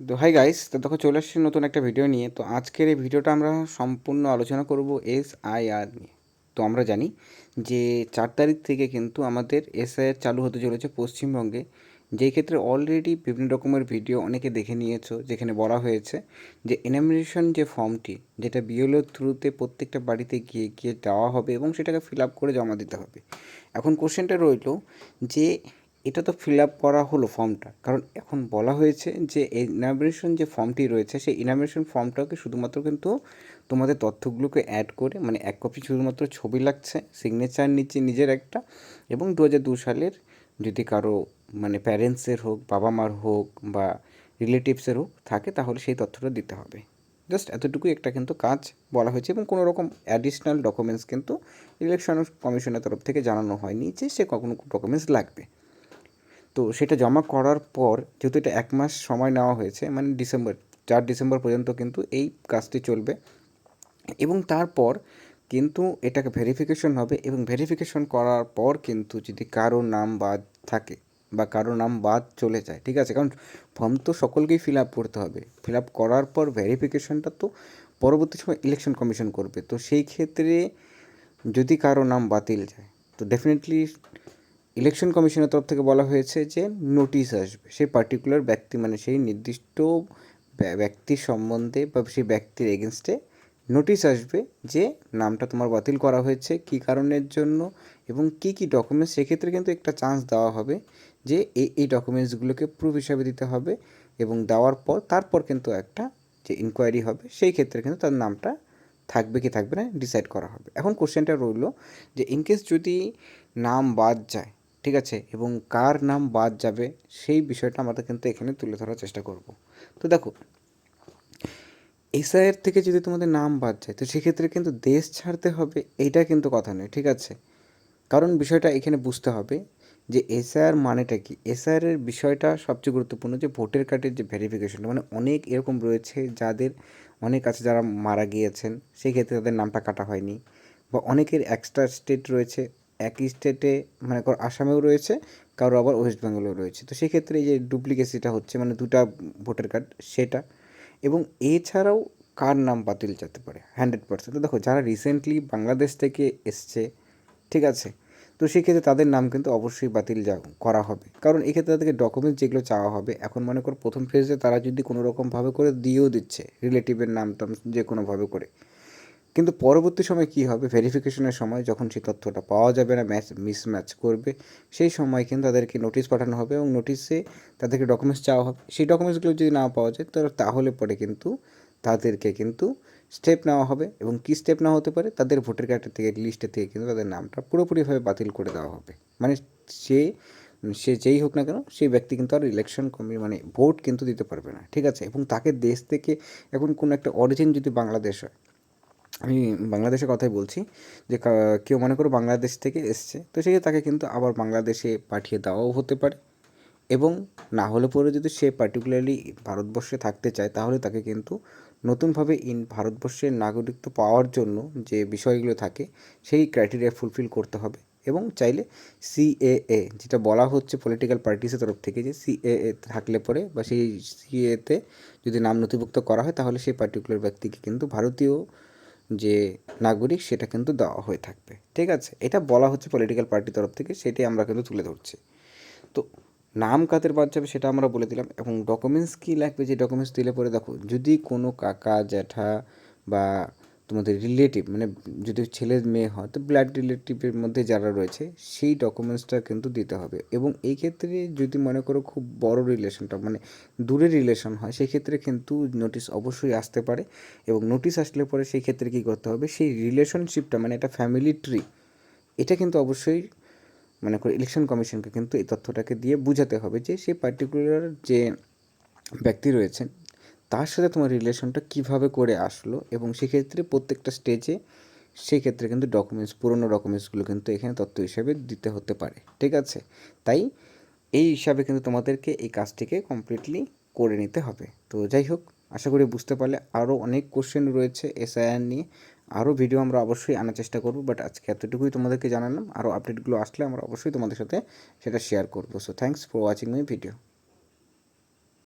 তো hi guys তো দেখো চলে আসছি নতুন একটা ভিডিও নিয়ে। তো আজকের এই ভিডিওটা আমরা সম্পূর্ণ আলোচনা করব এস আই আর নিয়ে। তো আমরা জানি যে চার তারিখ থেকে কিন্তু আমাদের এসআইআর চালু হতে চলেছে পশ্চিমবঙ্গে। যেই ক্ষেত্রে অলরেডি বিভিন্ন রকমের ভিডিও অনেকে দেখে নিয়েছো, যেখানে বলা হয়েছে যে এনামিনেশন যে ফর্মটি যেটা বিএলও থ্রুতে প্রত্যেকটা বাড়িতে গিয়ে গিয়ে দেওয়া হবে এবং সেটাকে ফিল আপ করে জমা দিতে হবে। এখন কোশ্চেনটা রইল যে এটা তো ফিল আপ করা হলো ফর্মটা। কারণ এখন বলা হয়েছে যে ইনামিনেশন যে ফর্মটি রয়েছে, সেই ইনামিনেশন ফর্মটাকে শুধুমাত্র কিন্তু তোমাদের তথ্যগুলোকে অ্যাড করে মানে এক কপি শুধুমাত্র ছবি লাগছে সিগনেচার নিচে নিজের একটা এবং দু হাজার দু সালের যদি কারও মানে প্যারেন্টসের হোক, বাবা মার হোক বা রিলেটিভসের হোক থাকে, তাহলে সেই তথ্যটা দিতে হবে। জাস্ট এতটুকুই একটা কিন্তু কাজ বলা হয়েছে এবং কোনো রকম অ্যাডিশনাল ডকুমেন্টস কিন্তু ইলেকশন কমিশনের তরফ থেকে জানানো হয়নি যে সে কখনো ডকুমেন্টস লাগবে। তো সেটা জমা করার পর, যেহেতু এটা এক মাস সময় নেওয়া হয়েছে মানে ডিসেম্বর, চার ডিসেম্বর পর্যন্ত কিন্তু এই কাজটি চলবে। এবং তারপর কিন্তু এটাকে ভেরিফিকেশন হবে এবং ভেরিফিকেশন করার পর কিন্তু যদি কারও নাম বাদ থাকে বা কারও নাম বাদ চলে যায়, ঠিক আছে? কারণ ফর্ম তো সকলকেই ফিল আপ করতে হবে। ফিল আপ করার পর ভেরিফিকেশনটা তো পরবর্তী সময় ইলেকশন কমিশন করবে। তো সেই ক্ষেত্রে যদি কারও নাম বাতিল যায়, তো ডেফিনেটলি ইলেকশন কমিশনের তরফ থেকে বলা হয়েছে যে নোটিশ আসবে। সেই পার্টিকুলার ব্যক্তি মানে সেই নির্দিষ্ট ব্যক্তির সম্বন্ধে বা সেই ব্যক্তির এগেনস্টে নোটিশ আসবে যে নামটা তোমার বাতিল করা হয়েছে, কী কারণের জন্য এবং কী কী ডকুমেন্টস সেক্ষেত্রে কিন্তু একটা চান্স দেওয়া হবে যে এই এই ডকুমেন্টসগুলোকে প্রুফ হিসাবে দিতে হবে এবং দেওয়ার পর, তারপর কিন্তু একটা যে ইনকোয়ারি হবে, সেই ক্ষেত্রে কিন্তু তার নামটা থাকবে কি থাকবে না ডিসাইড করা হবে। এখন কোশ্চেনটা রইল যে ইনকেস যদি নাম বাদ যায় ঠিক আছে? এবং কার নাম বাদ যাবে সেই বিষয়টা আমরা কিন্তু এখানে তুলে ধরার চেষ্টা করব। তো দেখো এসআইয়ের থেকে যদি তোমাদের নাম বাদ যায়, তো সেক্ষেত্রে কিন্তু দেশ ছাড়তে হবে এইটা কিন্তু কথা নয়, ঠিক আছে? কারণ বিষয়টা এখানে বুঝতে হবে যে এসআইআর মানেটা কি? এসআইআরের বিষয়টা সবচেয়ে গুরুত্বপূর্ণ যে ভোটার কার্ডের যে ভেরিফিকেশনটা মানে অনেক এরকম রয়েছে যাদের অনেক আছে যারা মারা গিয়েছেন, সেই ক্ষেত্রে তাদের নামটা কাটা হয়নি বা অনেকের এক্সট্রা স্টেট রয়েছে একই স্টেটে মানে কারও আসামেও রয়েছে, কারও আবার ওয়েস্ট বেঙ্গলেও রয়েছে। তো সেক্ষেত্রে এই যে ডুপ্লিকেসিটা হচ্ছে মানে দুটা ভোটার কার্ড, সেটা। এবং এছাড়াও কার নাম বাতিল যেতে পারে? Hundred percent. তো দেখো, যারা রিসেন্টলি বাংলাদেশ থেকে এসছে, ঠিক আছে? তো সেক্ষেত্রে তাদের নাম কিন্তু অবশ্যই বাতিল যা করা হবে। কারণ এক্ষেত্রে তাদেরকে ডকুমেন্টস যেগুলো চাওয়া হবে, এখন মনে করো প্রথম ফেজে তারা যদি কোনো রকমভাবে করে দিয়েও দিচ্ছে রিলেটিভের নাম টাম যে কোনোভাবে করে। কিন্তু পরবর্তী সময় কী হবে? ভেরিফিকেশনের সময় যখন সেই তথ্যটা পাওয়া যাবে না, ম্যাচ মিসম্যাচ করবে, সেই সময় কিন্তু তাদেরকে নোটিশ পাঠানো হবে এবং নোটিশে তাদেরকে ডকুমেন্টস চাওয়া হবে। সেই ডকুমেন্টসগুলো যদি না পাওয়া যায় তো তাহলে পরে কিন্তু তাদেরকে কিন্তু স্টেপ নেওয়া হবে এবং কী স্টেপ নেওয়া হতে পারে? তাদের ভোটার কার্ডের থেকে লিস্টের থেকে কিন্তু তাদের নামটা পুরোপুরিভাবে বাতিল করে দেওয়া হবে। মানে সে সে যেই হোক না কেন, সেই ব্যক্তি কিন্তু আর ইলেকশন কমি মানে ভোট কিন্তু দিতে পারবে না। ঠিক আছে? এবং তাকে দেশ থেকে এখন কোনো একটা অরিজিন যদি বাংলাদেশ হয় আমি বাংলাদেশের কথাই বলছি যে কেউ মনে করো বাংলাদেশ থেকে এসছে, তো সেই তাকে কিন্তু আবার বাংলাদেশে পাঠিয়ে দেওয়াও হতে পারে। এবং না হলে পরে যদি সে পার্টিকুলারলি ভারতবর্ষে থাকতে চায়, তাহলে তাকে কিন্তু নতুনভাবে ইন, ভারতবর্ষের নাগরিকত্ব পাওয়ার জন্য যে বিষয়গুলো থাকে, সেই ক্রাইটেরিয়া ফুলফিল করতে হবে। এবং চাইলে সিএএ যেটা বলা হচ্ছে পলিটিক্যাল পার্টিসের তরফ থেকে যে সিএএ থাকলে পরে বা সেই সিএতে যদি নাম নথিভুক্ত করা হয়, তাহলে সেই পার্টিকুলার ব্যক্তিকে কিন্তু ভারতীয় যে নাগরিক সেটা কিন্তু দেওয়া হয়ে থাকবে। ঠিক আছে? এটা বলা হচ্ছে পলিটিক্যাল পার্টির তরফ থেকে, সেটাই আমরা কিন্তু তুলে ধরছি। তো নাম কাদের বাদ যাবে সেটা আমরা বলে দিলাম এবং ডকুমেন্টস কী লাগবে? যে ডকুমেন্টস দিলে পরে দেখো, যদি কোনো কাকা, জ্যাঠা বা তোমাদের রিলেটিভ মানে যদি ছেলে মেয়ে হয়, তো ব্লাড রিলেটিভের মধ্যে যারা রয়েছে, সেই ডকুমেন্টসটা কিন্তু দিতে হবে। এবং এই ক্ষেত্রে যদি মনে করো খুব বড় রিলেশনটা মানে দূরের রিলেশন হয়, সেই ক্ষেত্রে কিন্তু নোটিশ অবশ্যই আসতে পারে। এবং নোটিশ আসলে পরে সেই ক্ষেত্রে কী করতে হবে, সেই রিলেশনশিপটা মানে একটা ফ্যামিলি ট্রি এটা কিন্তু অবশ্যই মনে করো ইলেকশন কমিশনকে কিন্তু এই তথ্যটাকে দিয়ে বুঝাতে হবে যে সেই পার্টিকুলার যে ব্যক্তি রয়েছেন তার সাথে তোমার রিলেশনটা কীভাবে করে আসলো? এবং সেক্ষেত্রে প্রত্যেকটা স্টেজে সেক্ষেত্রে কিন্তু ডকুমেন্টস পুরনো ডকুমেন্টসগুলো কিন্তু এখানে তথ্য হিসাবে দিতে হতে পারে। ঠিক আছে? তাই এই হিসাবে কিন্তু তোমাদেরকে এই কাজটিকে কমপ্লিটলি করে নিতে হবে। তো যাই হোক, আশা করি বুঝতে পারলে আরও অনেক কোশ্চেন রয়েছে এসআইআর নিয়ে। আরও ভিডিও আমরা অবশ্যই আনার চেষ্টা করব বাট আজকে এতটুকুই তোমাদেরকে জানালাম। আরও আপডেটগুলো আসলে আমরা অবশ্যই তোমাদের সাথে সেটা শেয়ার করব। So thanks for watching my video